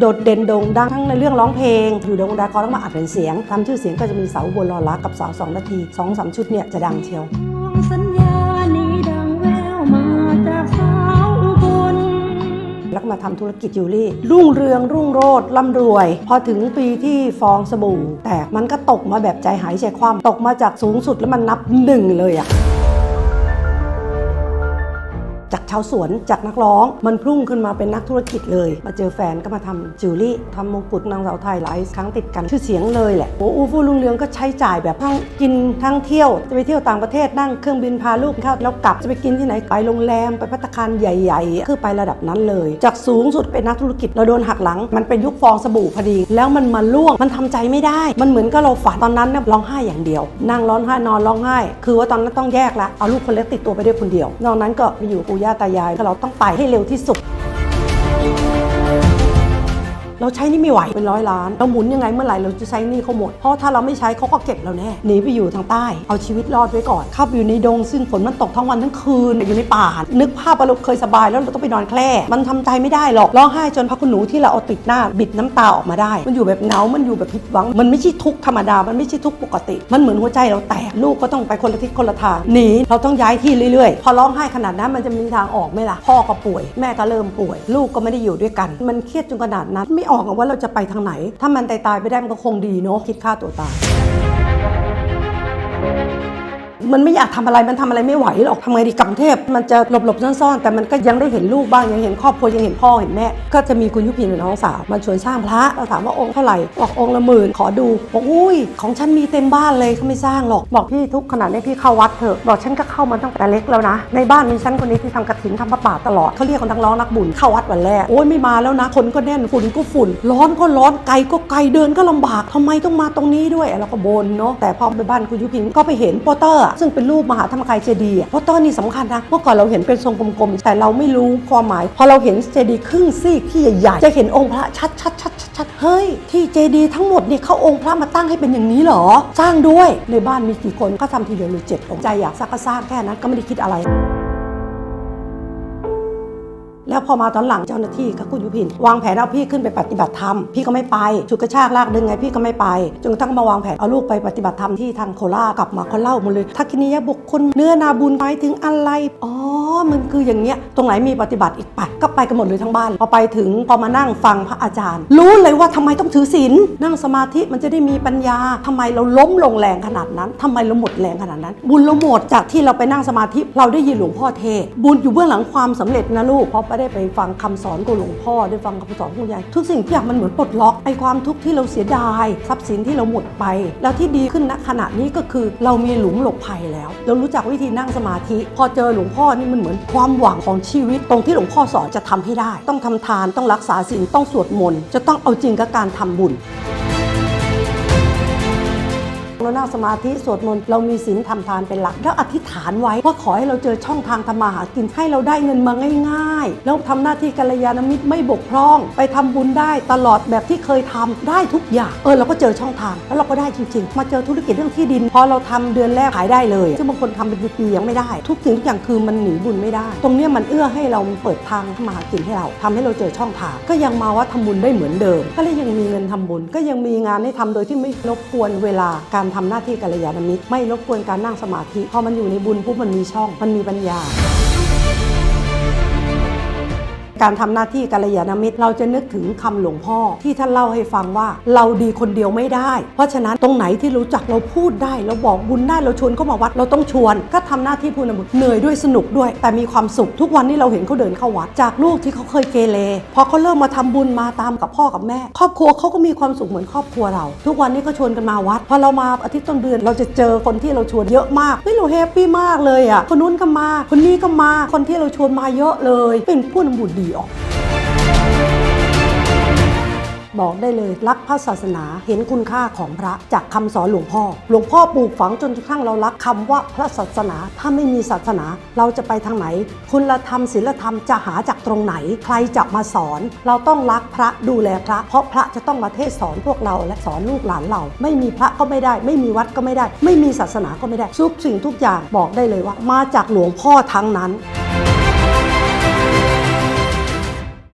โดดเด่นโด่งดังทั้งในเรื่องร้องเพลง อยู่ในวงดาคอต้องมาอัดเป็นเสียงทำชื่อเสียงก็จะมีสาวอุบนรอรักกับสาวสองนาทีสองสามชุดเนี่ยจะดังเชียวสัญญานี้ดังแววมาจากสาวอุบลแล้วก็มาทำธุรกิจจิวเวลรี่ รุ่งเรืองรุ่งโรจน์ร่ำรวย พอถึงปีที่ฟองสบู่ แตกมันก็ตกมาแบบใจหายใจคว่ำตกมาจากสูงสุดแล้วมันนับหนึ่งเลยอะจาก ชาวสวนจากนักร้อง มันพุ่งขึ้นมาเป็นนักธุรกิจเลย มาเจอแฟนก็มาทำจิวเวลรี่ทำมงกุฎนางสาวไทยหลายครั้งติดกันชื่อเสียงเลยแหละโอ้อูฟูรุ่งเรืองก็ใช้จ่ายแบบทั้งกินทั้งเที่ยวจะไปเที่ยวต่างประเทศนั่งเครื่องบินพาลูกเข้าแล้วกลับจะไปกินที่ไหนไปโรงแรมไปพัตตาคารใหญ่ ๆ คือไประดับนั้นเลย จากสูงสุดเป็นนักธุรกิจเราโดนหักหลัง มันเป็นยุคฟองสบู่พอดี แล้วมันมาล่วงมันทำใจไม่ได้ มันเหมือนกับเราฝันตอนนั้นเนี่ยร้องไห้อย่างเดียว นั่งร้องไห้นอนร้องไห้ คือว่าตอนนั้นต้องแยกละเอาลูกคนเล็กติดตัวไปด้วยคนเดียวนอกนั้นก็ไปอยู่ปู่ย่าตายายเราต้องไปให้เร็วที่สุด เราใช้นี่ไม่ไหวเป็นร้อยล้านเราหมุนยังไงเมื่อไหร่เราจะใช้นี่เขาหมด เพราะถ้าเราไม่ใช้เขาก็เก็บเราแน่หนีไปอยู่ทางใต้ เอาชีวิตรอดไว้ก่อนเข้าไปอยู่ในดงซึ่งฝนมันตกทั้งวันทั้งคืนอยู่ในป่านึกภาพว่าเราเคยสบายแล้วเราต้องไปนอนแคร่มันทำใจไม่ได้หรอกร้องไห้จนพระคุณหนูที่เราเอาติดหน้าบิดน้ำตาออกมาได้ มันอยู่แบบเหงา มันอยู่แบบผิดหวัง มันไม่ใช่ทุกธรรมดา มันไม่ใช่ทุกปกติ มันเหมือนหัวใจเราแตก ลูกก็ต้องไปคนละทิศคนละทาง หนี เราต้องย้ายที่เรื่อยๆ พอร้องไห้ขนาดนั้นมันจะมีทางออกไหมล่ะ พ่อก็ป่วย แม่ก็เริ่มป่วย ลูกก็ไม่ได้อยู่ด้วยกัน มันเครียดจนขนาดนั้นไม่ออกว่าเราจะไปทางไหน ถ้ามันตายตายๆไปได้มันก็คงดีเนาะคิดฆ่าตัวตาย มันไม่อยากทำอะไรมันทำอะไรไม่ไหวหรอกทำไงดีกลับกรุงเทพมันจะหลบๆซ่อนๆแต่มันก็ยังได้เห็นลูกบ้างยังเห็นครอบครัวยังเห็นพ่อเห็นแม่ก็จะมีคุณยุพินหรือน้องสาวมันชวนสร้างพระเราถามว่าองค์เท่าไหร่บอกองค์ละหมื่นขอดูบอกอุ้ยของฉันมีเต็มบ้านเลยเขาไม่สร้างหรอกบอกพี่ทุกขนาดนี้พี่เข้าวัดเถอะบอกฉันก็เข้ามาตั้งแต่เล็กแล้วนะ ในบ้านมีฉันคนนี้ที่ทำกระถินทำพระป่าตลอดเขาเรียกคนทั้งร้องนักบุญเข้าวัดวันแรกโอ้ยไม่มาแล้วนะคนก็แน่นฝุ่นก็ฝุ่น ร้อนก็ร้อนไกลก็ไกลเดินก็ลำบากทำไมต้องมาตรงนี้ด้วยเราก็บนเนาะแต่พอไปบ้านคุณยุพินก็ไปเห็นโปสเตอร์ซึ่งเป็นรูปมหาธรรมกายเจดีย์เพราะตอนนี้สำคัญนะเมื่อก่อนเราเห็นเป็นทรงกลมๆแต่เราไม่รู้ความหมาย พอเราเห็นเจดีย์ครึ่งซีกที่ใหญ่ๆจะเห็นองค์พระชัดชัดชัดชัดเฮ้ยที่เจดีย์ทั้งหมดเนี่ยเขาองค์พระมาตั้งให้เป็นอย่างนี้เหรอ สร้างด้วยในบ้านมีกี่คนก็ทำทีเดียวเลยเจ็ดองค์ใจอยากสร้างก็สร้างแค่นั้นก็ไม่ได้คิดอะไร แล้วพอมาตอนหลังเจ้าหน้าที่กับคุณยุพิน วางแผนเอาพี่ขึ้นไปปฏิบัติธรรมพี่ก็ไม่ไปฉุดกระชากลากดึงไงพี่ก็ไม่ไปจนกระทั่งมาวางแผนเอาลูกไปปฏิบัติธรรมที่ทางโคราชกลับมาเขาเล่าหมดเลยทักษินียบุคคลเนื้อนาบุญหมายถึงอะไรอ๋อ มันคืออย่างเงี้ยตรงไหนมีปฏิบัติอีกไปก็ไปกันหมดเลยทั้งบ้านพอไปถึงพอมานั่งฟังพระอาจารย์ รู้เลยว่าทำไมต้องถือศีลนั่งสมาธิมันจะได้มีปัญญาทำไมเราล้มลงแรงขนาดนั้นทำไมเราหมดแรงขนาดนั้น บุญเราหมดจากที่เราไปนั่งสมาธิเราได้ยินหลวงพ่อเทศบุญอยู่เบื้องหลังความสำเร็จนะลูกเพราะไปได้ไปฟังคำสอนของหลวงพ่อได้ฟังคำสอนของยายทุกสิ่งทุกอย่างมันเหมือนปลดล็อกไอ้ความทุกข์ที่เราเสียดายทรัพย์สินที่เราหมดไป แล้วที่ดีขึ้นณขณะนี้ก็คือ เรามีหลุมหลบภัยแล้ว เรารู้จักวิธีนั่งสมาธิ พอเจอหลวงพ่อนี่มันเหมือนความหวังของชีวิตตรงที่หลวงพ่อสอนจะทำให้ได้ ต้องทำทานต้องรักษาศีลต้องสวดมนต์จะต้องเอาจริงกับการทำบุญ เรานั่งสมาธิสวดมนต์เรามีศีลทำทานเป็นหลัก แล้วอธิษฐานไว้ว่าขอให้เราเจอช่องทางทำมาหากินให้เราได้เงินมาง่าย ๆ แล้วทำหน้าที่กัลยาณมิตรไม่บกพร่อง ไปทำบุญได้ตลอดแบบที่เคยทำได้ทุกอย่างเออเราก็เจอช่องทาง แล้วเราก็ได้จริง ๆ มาเจอธุรกิจเรื่องที่ดิน พอเราทำเดือนแรกขายได้เลย ซึ่งบางคนทำเป็นปีๆยังไม่ได้ ทุกสิ่งทุกอย่างคือมันหนีบุญไม่ได้ ตรงนี้มันเอื้อให้เราเปิดทางทำมาหากินให้เราทำให้เราเจอช่องทาง ก็ยังมาว่าทำบุญได้เหมือนเดิม ก็เลยยังมีเงินทำบุญ ก็ยังมีงานให้ทำโดยที่ไม่รบกวนเวลาการทำหน้าที่กัลยาณมิตรไม่รบกวนการนั่งสมาธิพอมันอยู่ในบุญปุ๊บมันมีช่อง มันมีปัญญา การทำหน้าที่กัลยาณมิตร เราจะนึกถึงคำหลวงพ่อที่ท่านเล่าให้ฟังว่าเราดีคนเดียวไม่ได้ เพราะฉะนั้นตรงไหนที่รู้จักเราพูดได้ เราบอกบุญได้เราชวนเข้ามาวัดเราต้องชวน ก็ทำหน้าที่ผู้นำบุญเหนื่อยด้วยสนุกด้วย แต่มีความสุขทุกวันนี้เราเห็นเขาเดินเข้าวัด จากลูกที่เขาเคยเกเรพอเขาเริ่มมาทำบุญมาตามกับพ่อกับแม่ ครอบครัวเขาก็มีความสุขเหมือนครอบครัวเรา ทุกวันนี้ก็ชวนกันมาวัดพอเรามาอาทิตย์ต้นเดือนเราจะเจอคนที่เราชวนเยอะมากเฮ้ยเราแฮปปี้มากเลยอะคนนู้นก็มา คนนี้ก็มาคนที่เราชวนมาเยอะเลย เป็นผู้นำบุญดีออก บอกได้เลยรักพระศาสนาเห็นคุณค่าของพระจากคำสอนหลวงพ่อ หลวงพ่อปลูกฝังจนกระทั่งเรารักคำว่าพระศาสนา ถ้าไม่มีศาสนาเราจะไปทางไหน คุณธรรมศีลธรรมจะหาจากตรงไหน ใครจะมาสอน เราต้องรักพระดูแลพระ เพราะพระจะต้องมาเทศสอนพวกเราและสอนลูกหลานเรา ไม่มีพระก็ไม่ได้ ไม่มีวัดก็ไม่ได้ ไม่มีศาสนาก็ไม่ได้ทุกสิ่งทุกอย่างบอกได้เลยว่า มาจากหลวงพ่อทั้งนั้น